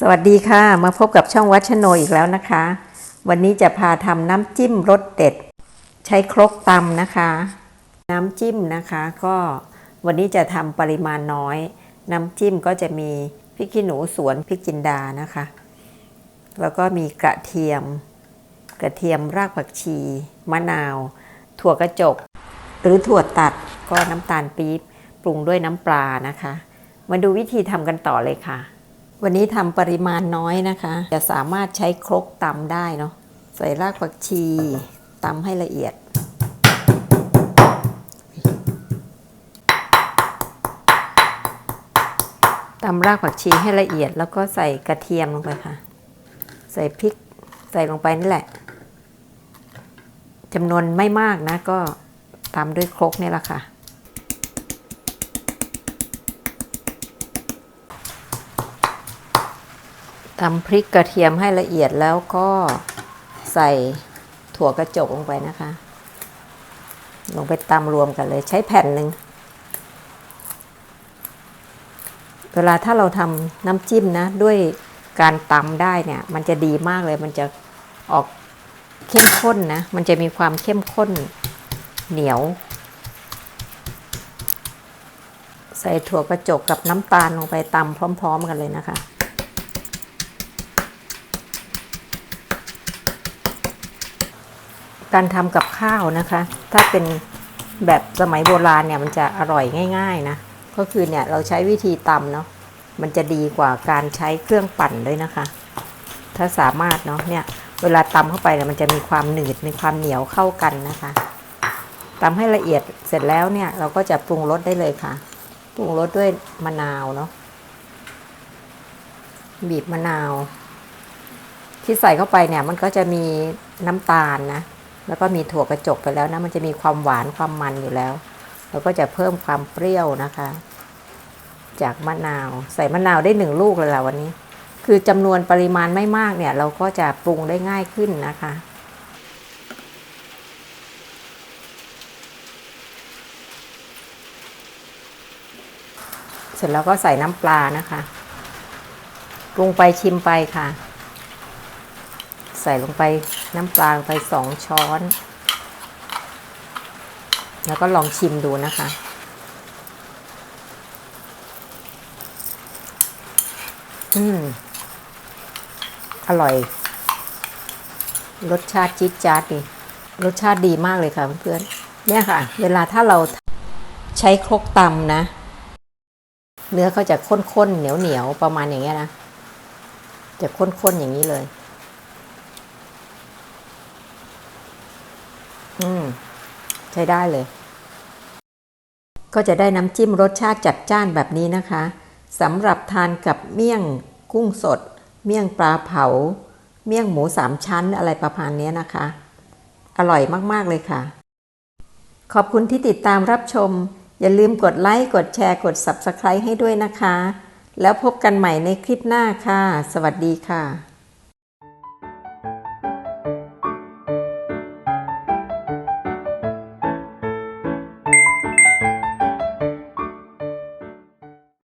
สวัสดีค่ะ มาพบกับช่องวัชโนอีกแล้วนะคะ วันนี้จะพาทำน้ำจิ้มรสเด็ด ใช้ครกตำนะคะ น้ำจิ้มนะคะ ก็วันนี้จะทำปริมาณน้อย น้ำจิ้มก็จะมีพริกขี้หนูสวนพริกจินดานะคะ แล้วก็มีกระเทียม กระเทียมรากผักชี มะนาว ถั่วกระจก หรือถั่วตัดก็น้ำตาลปี๊บปรุงด้วยน้ำปลานะคะ มาดูวิธีทำกันต่อเลยค่ะ วันนี้ทำปริมาณน้อยนะคะ จะสามารถใช้ครกตำได้เนาะใส่รากผักชีตำให้ละเอียด ตำรากผักชีให้ละเอียด แล้วก็ใส่กระเทียมลงไปค่ะ ใส่พริกใส่ลงไปนี่แหละจำนวนไม่มากนะก็ตำด้วยครกนี่แหละค่ะ ตำพริกกระเทียมให้ละเอียดแล้วก็ใส่ถั่วกระจกลงไปนะคะ ลงไปตำรวมกันเลย ใช้แผ่นหนึ่งเวลาถ้าเราทำน้ำจิ้มนะ ด้วยการตำได้เนี่ย มันจะดีมากเลย มันจะออกเข้มข้นนะ มันจะมีความเข้มข้นเหนียว ใส่ถั่วกระจกกับน้ำตาลลงไปตำพร้อม ๆ กันเลยนะคะ การทำกับข้าวนะคะ ถ้าเป็นแบบสมัยโบราณเนี่ยมันจะอร่อยง่าย ๆ นะ ก็คือเนี่ยเราใช้วิธีตำเนาะมันจะดีกว่าการใช้เครื่องปั่นด้วยนะคะ ถ้าสามารถเนาะเนี่ยเวลาตำเข้าไปเนี่ยมันจะมีความหนืดมีความเหนียวเข้ากันนะคะตำให้ละเอียดเสร็จแล้วเนี่ยเราก็จะปรุงรสได้เลยค่ะปรุงรสด้วยมะนาวเนาะบีบมะนาว ที่ใส่เข้าไปเนี่ยมันก็จะมีน้ำตาลนะ แล้วก็มีถั่วกระจกไปแล้วนะ มันจะมีความหวานความมันอยู่แล้ว เราก็จะเพิ่มความเปรี้ยวนะคะ จากมะนาว ใส่มะนาวได้หนึ่งลูกเลยล่ะวันนี้ คือจำนวนปริมาณไม่มากเนี่ย เราก็จะปรุงได้ง่ายขึ้นนะคะเสร็จแล้วก็ใส่น้ำปลานะคะ ปรุงไปชิมไปค่ะ ใส่ลงไปน้ำปลาลงไปสองช้อน แล้วก็ลองชิมดูนะคะ อืม อร่อย รสชาติจี๊ดจ๊าดดีรสชาติดีมากเลยค่ะเพื่อนๆเนี่ยค่ะ เวลาถ้าเราใช้ครกตำนะ เนื้อเขาจะข้นๆเหนียวๆประมาณอย่างเงี้ยนะ จะข้นๆอย่างนี้เลย อืม ใช้ได้เลย ก็จะได้น้ำจิ้มรสชาติจัดจ้านแบบนี้นะคะสำหรับทานกับเมี่ยงกุ้งสด เมี่ยงปลาเผา เมี่ยงหมูสามชั้นอะไรประมาณนี้นะคะ อร่อยมาก ๆ เลยค่ะ ขอบคุณที่ติดตามรับชม อย่าลืมกดไลค์ กดแชร์ กด Subscribe ให้ด้วยนะคะ แล้วพบกันใหม่ในคลิปหน้าค่ะ สวัสดีค่ะ